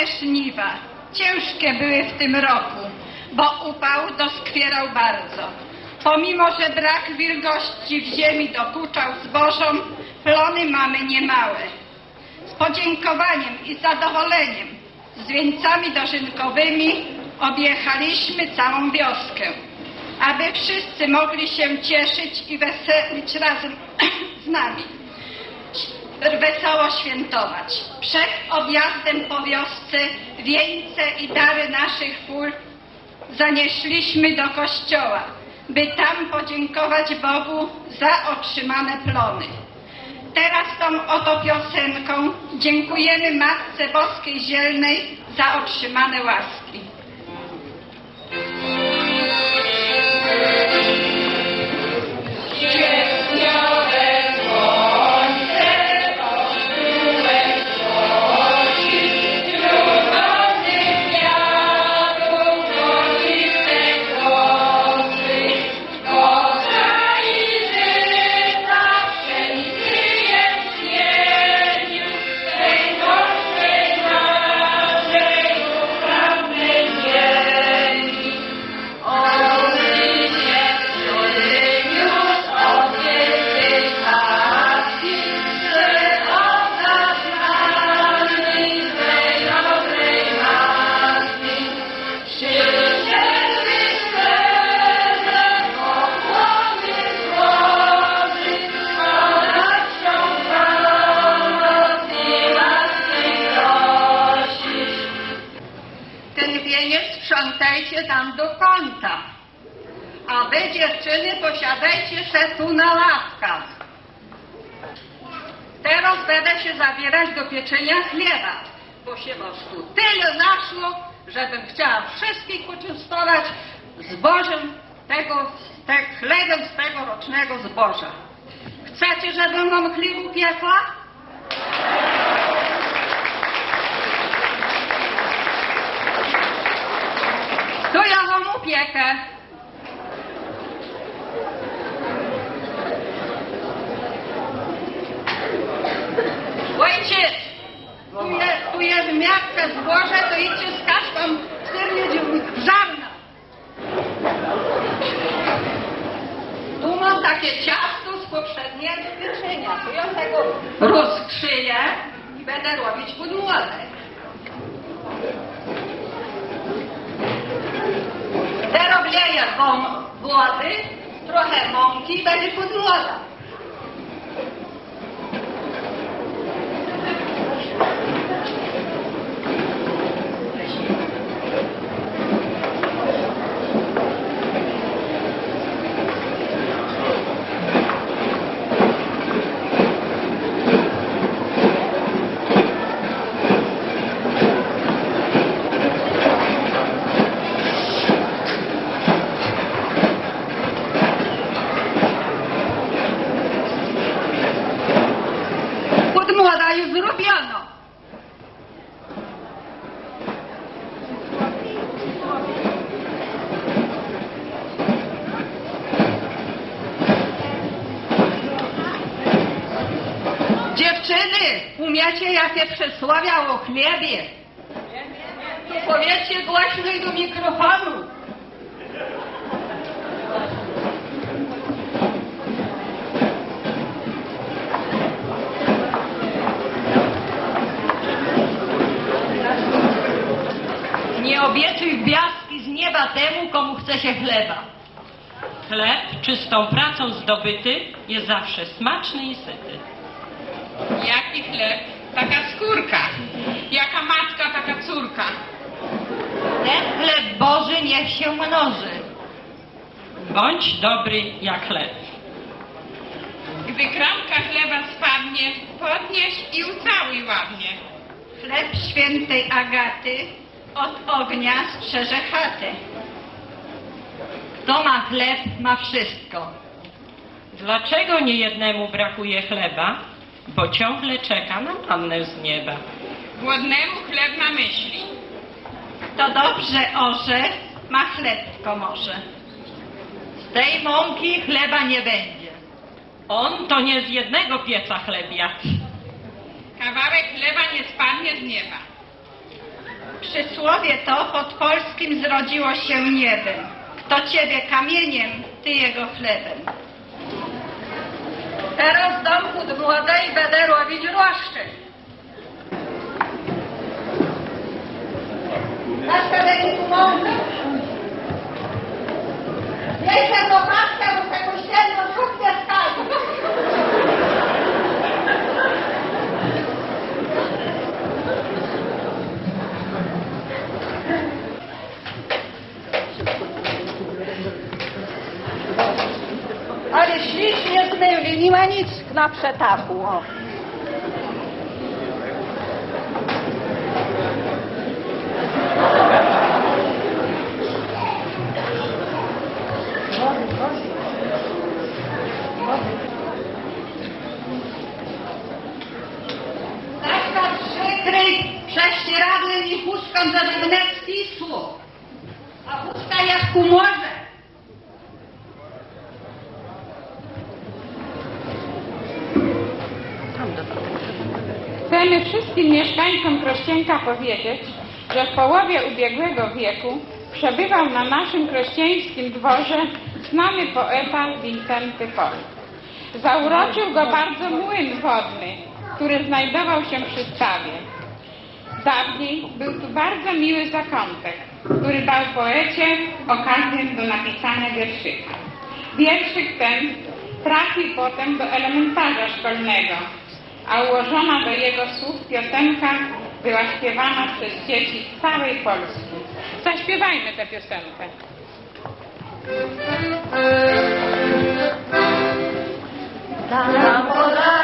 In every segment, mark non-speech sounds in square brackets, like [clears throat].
Same żniwa. Ciężkie były w tym roku, bo upał doskwierał bardzo. Pomimo, że brak wilgoci w ziemi dokuczał zbożom, plony mamy niemałe. Z podziękowaniem i zadowoleniem z wieńcami dożynkowymi objechaliśmy całą wioskę, aby wszyscy mogli się cieszyć i weselić razem [clears throat] z nami wesoło świętować. Przed objazdem po wiosce wieńce i dary naszych pól zanieśliśmy do kościoła, by tam podziękować Bogu za otrzymane plony. Teraz tą oto piosenką dziękujemy Matce Boskiej Zielnej za otrzymane łaski. Se tu na ławkach. Teraz będę się zabierać do pieczenia chleba, bo się tu tyle naszło, żebym chciała wszystkich poczęstować zbożem tego, te chlebem z tegorocznego zboża. Chcecie, żebym wam chleb upiekła? To ja wam upiekę. Ojciec, tu jest, tu miarka zboże, to idźcie z kaszką czternie żarna. Tu mam takie ciasto z poprzedniego pieczenia. To ja tego rozkrzyję i będę robić wleję wam wody, trochę mąki i będzie podłoga. Już zrobiono. Dziewczyny, umiecie jakie przysłowia o chlebie? To powiedzcie głośniej do mikrofonu. Nie obiecuj gwiazdki z nieba temu, komu chce się chleba. Chleb czystą pracą zdobyty jest zawsze smaczny i syty. Jaki chleb, taka skórka. Jaka matka, taka córka. Ten chleb Boży niech się mnoży. Bądź dobry jak chleb. Gdy kromka chleba spadnie, podnieś i ucałuj ładnie. Chleb świętej Agaty od ognia strzeże chatę. Kto ma chleb, ma wszystko. Dlaczego nie jednemu brakuje chleba? Bo ciągle czeka na pannę z nieba. Głodnemu chleb na myśli. Kto dobrze orze, ma chleb w komorze. Z tej mąki chleba nie będzie. On to nie z jednego pieca chleb jadł. Kawałek chleba nie spadnie z nieba. Przysłowie to pod polskim zrodziło się niebem. Kto ciebie kamieniem, ty jego chlebem. Teraz domku do młodej będę robić roszczy. Na stadeniu mądry. Jestem do paska, bo tego ścielną na przetaku. O. Zresztą przykryj prześcieradłem i chustką za wnet słów. A chustka jak ku Wszystkim mieszkańcom Krościenka powiedzieć, że w połowie ubiegłego wieku przebywał na naszym krościeńskim dworze znany poeta Wincenty Pol. Zauroczył go bardzo młyn wodny, który znajdował się przy stawie. Dawniej był tu bardzo miły zakątek, który dał poecie okazję do napisania wierszyka. Wierszyk ten trafił potem do elementarza szkolnego, a ułożona do jego słów piosenka była śpiewana przez dzieci całej Polski. Zaśpiewajmy tę piosenkę. Na Podlaskiem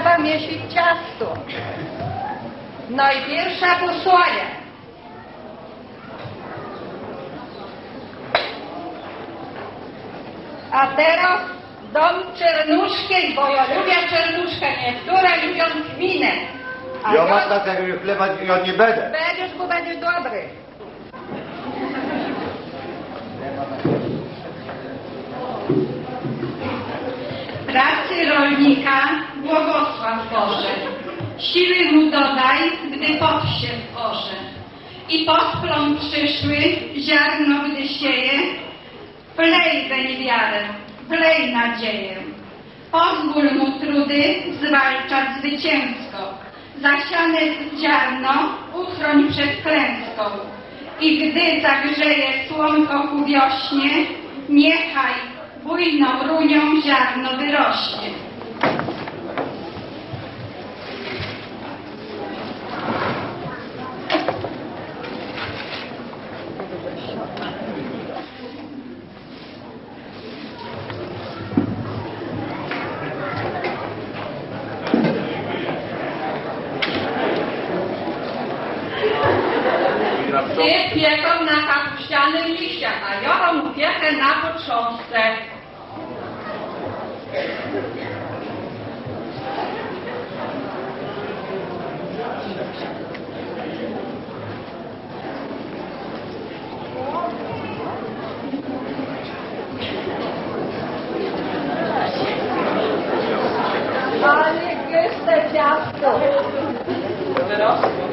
trzeba miesić ciasto. Najpierwsza posłaja. A teraz dom czernuszkiej, bo ja lubię czernuszkę, niektóre lubią gminę. A Ja ja matka tego chleba ja nie będę. będziesz, bo będziesz dobry. Pracy rolnika błogosław Boże. Siły mu dodaj, gdy powsiew orze. I posplą przyszły, ziarno gdy sieje. Wlej weń wiarę, wlej nadzieję. Pozwól mu trudy zwalczać zwycięsko. Zasiane ziarno uchroń przed klęską. I gdy zagrzeje słonko ku wiośnie, niechaj bujną runią ziarno wyrośnie. Ty pieką na kapuścianych liściach, a ja mu piekę na potrząsce. Ale gęste ciasto. Wyrosło.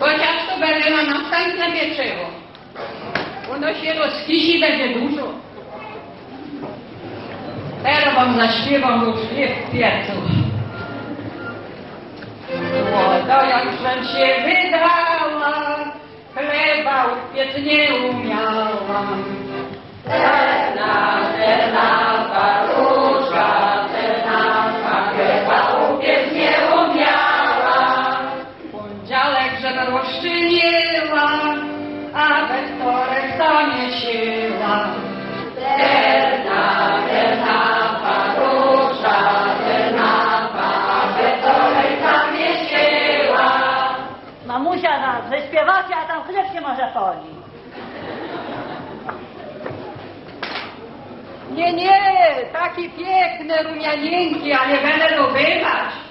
Chociaż to będzie na następne pieczywo. Ono się rozkisi, będzie dużo. Teraz wam zaśpiewam, już nie w piecu. Młoda jakżem się wydała, chleba upiec nie umiała. Mamusia nas wyśpiewacie, a tam chleb się może poli. Nie, nie, taki piękny, rumianieńki, a nie będę dobywać.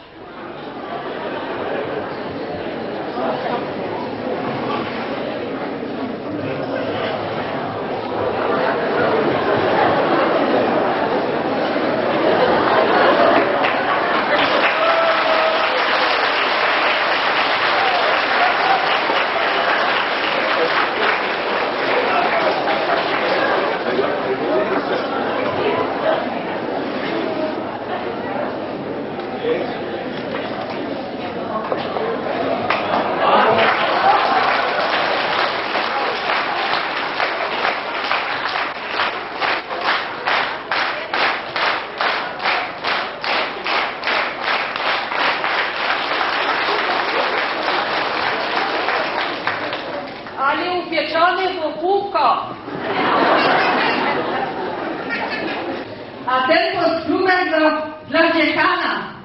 Upieczony w opówko. A ten podskórek do, dla dziekana.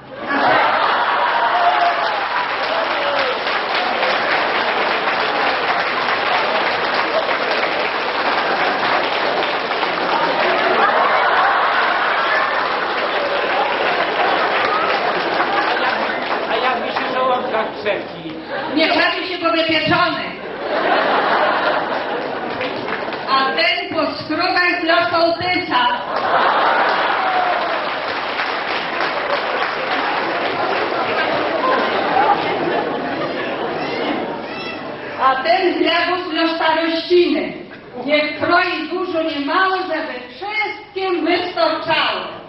Nie prawi się bo wypieczony. A podskórek dla sołtysa. A ten chlebus dla starościny. Niech kroi dużo, nie mało, żeby wszystkim wystarczało.